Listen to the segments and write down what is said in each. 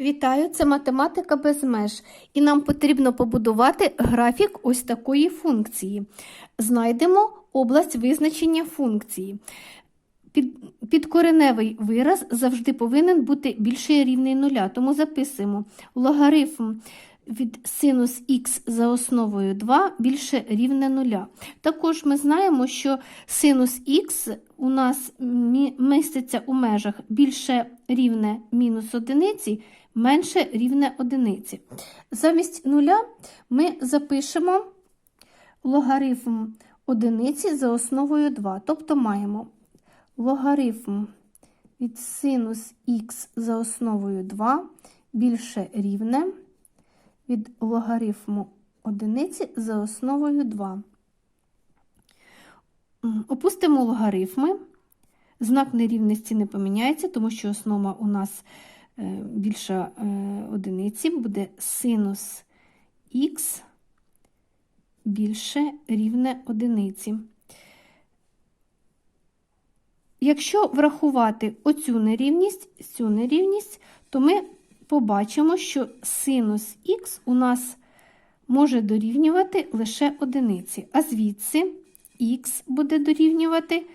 Вітаю, це математика без меж, і нам потрібно побудувати графік ось такої функції. Знайдемо область визначення функції. Під, підкореневий вираз завжди повинен бути більше рівний нуля, тому записуємо логарифм від синус х за основою 2 більше рівне нуля. Також ми знаємо, що синус х у нас міститься у межах більше рівне мінус одиниці, менше рівне одиниці. Замість нуля ми запишемо логарифм одиниці за основою 2. Тобто маємо логарифм від синус х за основою 2 більше рівне від логарифму одиниці за основою 2. Опустимо логарифми. Знак нерівності не поміняється, тому що основа у нас більша е, одиниці, буде синус х більше рівне одиниці. Якщо врахувати оцю нерівність, цю нерівність, то ми побачимо, що синус х у нас може дорівнювати лише одиниці, а звідси х буде дорівнювати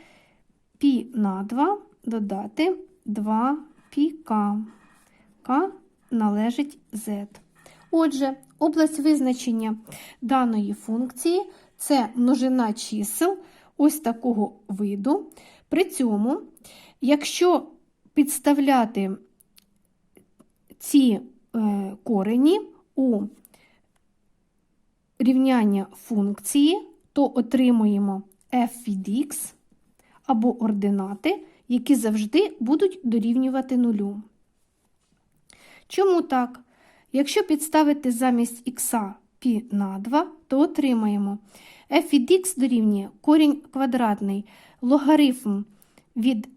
π на 2 додати 2 πk. К належить z. Отже, область визначення даної функції це множина чисел ось такого виду. При цьому, якщо підставляти ці е, корені у рівняння функції, то отримуємо f від x або ординати, які завжди будуть дорівнювати нулю. Чому так? Якщо підставити замість х π на 2, то отримаємо f від x дорівнює корінь квадратний логарифм від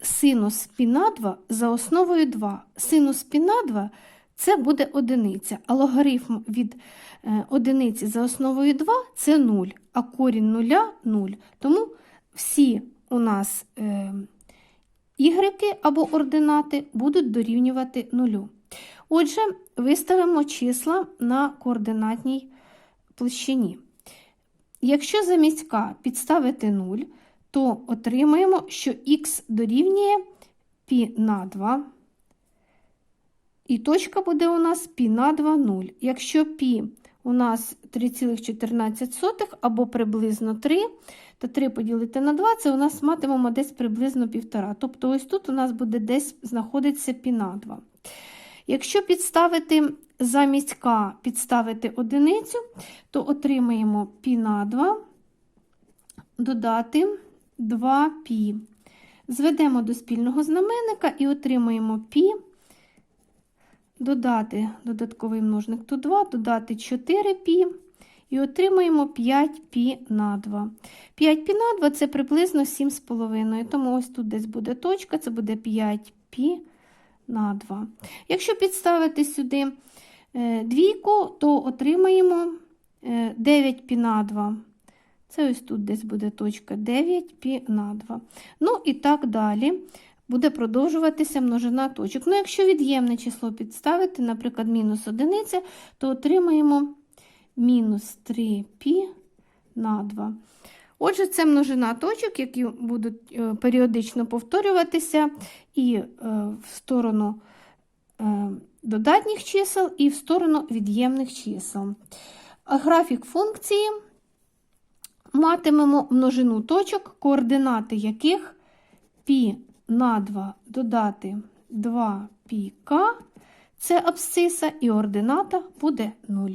синус π на 2 за основою 2. Синус π на 2 це буде одиниця, а логарифм від е, одиниці за основою 2 це 0, а корінь нуля 0. Тому всі у нас ігреки або ординати будуть дорівнювати нулю. Отже, виставимо числа на координатній площині. Якщо замість К підставити 0, то отримаємо, що х дорівнює π на 2. І точка буде у нас π на 2 0. Якщо π у нас 3,14 або приблизно 3, то 3 поділити на 2, це у нас матимемо десь приблизно 1,5. Тобто ось тут у нас буде десь знаходиться π на 2. Якщо підставити замість k підставити одиницю, то отримаємо π на 2, додати 2π. Зведемо до спільного знаменника і отримаємо π, додати додатковий множник тут 2, додати 4π і отримаємо 5π на 2. 5π на 2 це приблизно 7,5, тому ось тут десь буде точка, це буде 5π на 2. Якщо підставити сюди е, двійку, то отримаємо 9π на 2. Це ось тут десь буде точка 9π на 2. Ну і так далі буде продовжуватися множина точок. Ну, якщо від'ємне число підставити, наприклад, мінус 1, то отримаємо мінус 3π на 2. Отже, це множина точок, які будуть е, періодично повторюватися і е, в сторону е, додатніх чисел, і в сторону від'ємних чисел. Графік функції матимемо множину точок, координати яких π на 2 додати 2 піка, це абсциса, і ордината буде 0.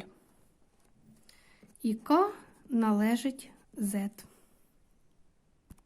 І К належить z.